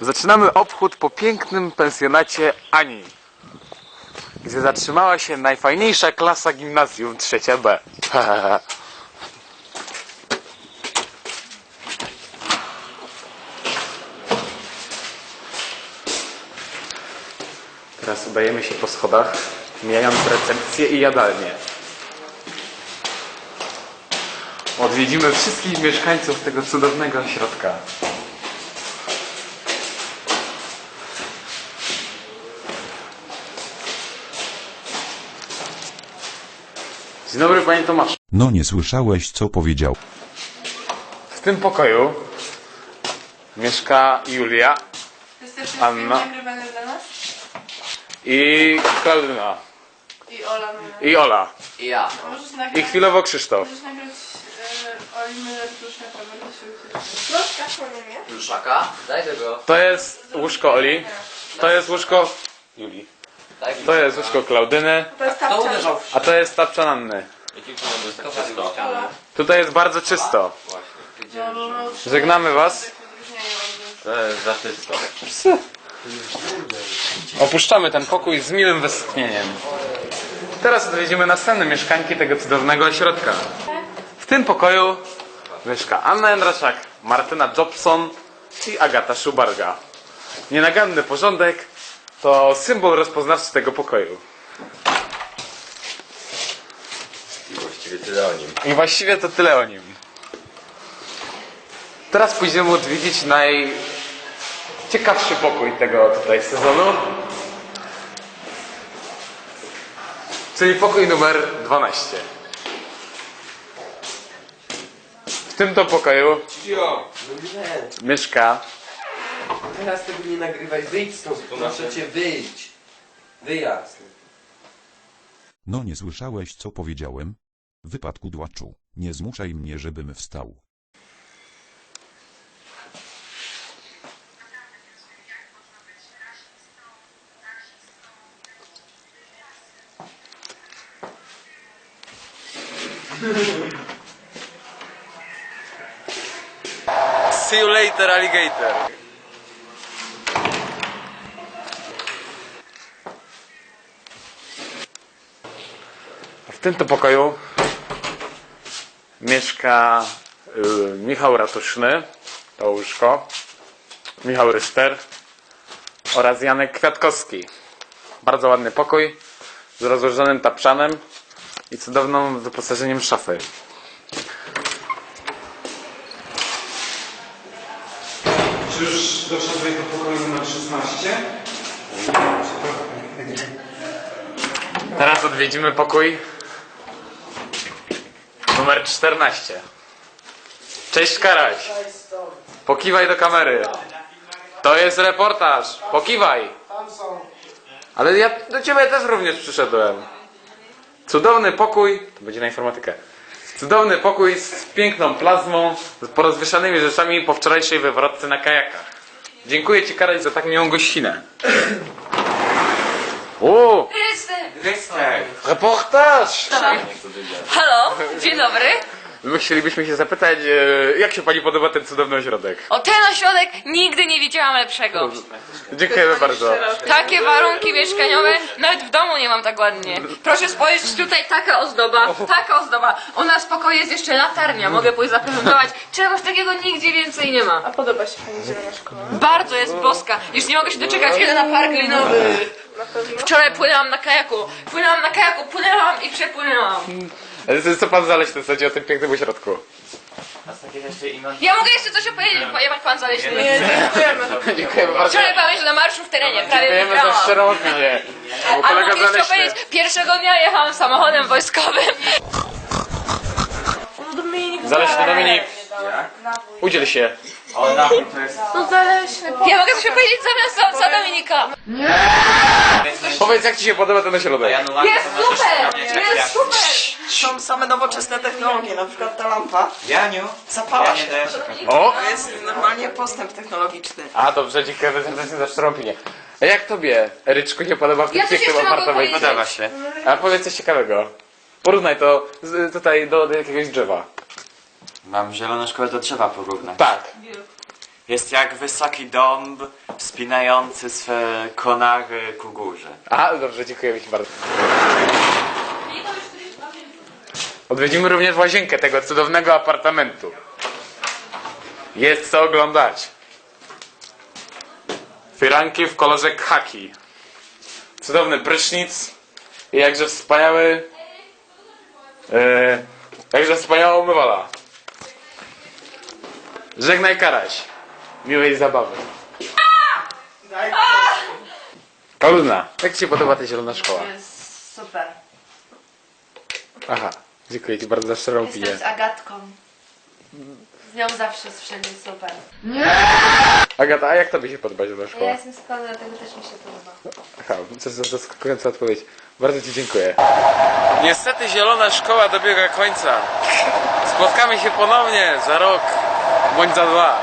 Zaczynamy obchód po pięknym pensjonacie Ani, gdzie zatrzymała się najfajniejsza klasa gimnazjum trzecia B. Teraz udajemy się po schodach, mijając recepcję i jadalnię. Odwiedzimy wszystkich mieszkańców tego cudownego ośrodka. Dzień dobry, panie Tomasz. No nie słyszałeś co powiedział. W tym pokoju mieszka Julia Anna. dla nas? i Klaudyna I Ola i Ola Ja. Możesz i chwilowo Krzysztof. możesz nagrać e, Oli się. Pluszka po? Pluszaka? Daj tego. To jest łóżko Oli. To jest łóżko Julii. Daj To jest łóżko Klaudyny. To jest Kto tapczan. uderzał w A to jest tapczan Anny. Jakim cudem to jest tak czysto? Ola. Tutaj jest bardzo czysto. Właśnie. No, no, no, Żegnamy was. tak To jest za czysto. Opuszczamy ten pokój z miłym westchnieniem. Teraz odwiedzimy następne mieszkanki tego cudownego ośrodka. W tym pokoju mieszka Anna Jędraszak, Martyna Jobson i Agata Szubarga. Nienaganny porządek to symbol rozpoznawczy tego pokoju. I właściwie tyle o nim. I właściwie to tyle o nim. Teraz pójdziemy odwiedzić najciekawszy pokój tego tutaj sezonu. Czyli pokój numer 12. W tym to pokoju mieszka teraz tego nie nagrywaj, wyjdź stąd, proszę cię, wyjdź. Wyjazd. No nie słyszałeś co powiedziałem? Wypadku dłaczu, nie zmuszaj mnie żebym wstał. See you later, alligator. Tym to pokoju mieszka y, Michał Ratuszny, to łóżko, Michał Ryszter oraz Janek Kwiatkowski. Bardzo ładny pokój z rozłożonym tapczanem i cudownym wyposażeniem szafy. Czy już doszedłeś do pokoju numer 16? Teraz odwiedzimy pokój numer 14. Cześć Karaś. Pokiwaj do kamery. To jest reportaż. Pokiwaj. Ale ja do ciebie też również przyszedłem. Cudowny pokój. To będzie na informatykę. Cudowny pokój z piękną plazmą, z porozwieszanymi rzeczami po wczorajszej wywrotce na kajakach. Dziękuję Ci, Karol, za tak miłą gościnę. O! Reportaż! Halo, dzień dobry. My chcielibyśmy się zapytać, e, jak się Pani podoba ten cudowny ośrodek? O ten ośrodek nigdy nie widziałam lepszego. Dziękujemy bardzo. Takie warunki mieszkaniowe, nawet w domu nie mam tak ładnie. Proszę spojrzeć, tutaj taka ozdoba, taka ozdoba. U nas w pokoju jest jeszcze latarnia, mogę pójść zaprezentować. Czegoś takiego nigdzie więcej nie ma. A podoba się Pani zielona szkoła? Bardzo jest boska. Już nie mogę się doczekać, kiedy na park linowy. Na pewno? Wczoraj płynęłam na kajaku, płynęłam na kajaku, płynęłam i przepłynęłam. Ale co- co Pan zależy w zasadzie o tym pięknym ośrodku? Ja mogę jeszcze coś opowiedzieć, ponieważ pan zaleśny. Nie, dziękujemy. Dziękujemy bardzo. Wczoraj byłam jeszcze na marszu w terenie, prawie Dziękujemy za wygrałam. szczerą opinię. Bo A kolega mogę jeszcze zaleśny. powiedzieć, pierwszego dnia jechałam samochodem wojskowym. No Dominik, Zaleśny Dominik, udziel się. No zaleśny, Ja mogę coś opowiedzieć zamiast za, za Dominika. Powiedz, jak Ci się podoba ten ośrodek? Jest super! Jest super! Są same nowoczesne technologie, na przykład ta lampa Janiu? zapala się. O! To jest normalnie postęp technologiczny. A dobrze, dziękujemy serdecznie za szczerą opinię. A jak tobie, Ryczku, się podoba w tym Ja coś pięknym jeszcze mogę apartamencie? powiedzieć. Podoba się. A powiedz coś ciekawego. Porównaj to z, tutaj do, do jakiegoś drzewa. Mam zieloną szkołę do drzewa porównać. Tak. Jest jak wysoki dąb wspinający swe konary ku górze. A, dobrze, dziękuję Ci bardzo. Odwiedzimy również łazienkę tego cudownego apartamentu. Jest co oglądać. Firanki w kolorze khaki. Cudowny prysznic i jakże wspaniały... E, jakże wspaniała umywala. Żegnaj Karaś. Miłej zabawy. Karolina, jak Ci się podoba ta zielona szkoła? Jest super. Aha, dziękuję Ci bardzo za szczerą opinię. Jestem z Agatką. Z nią zawsze jest wszędzie super. Agata, a jak Tobie się podoba zielona Ja szkoła? jestem Kony, dlatego też mi się podoba. Aha, to jest zaskakująca odpowiedź. Bardzo Ci dziękuję. Niestety zielona szkoła dobiega końca. Spotkamy się ponownie za rok bądź za dwa.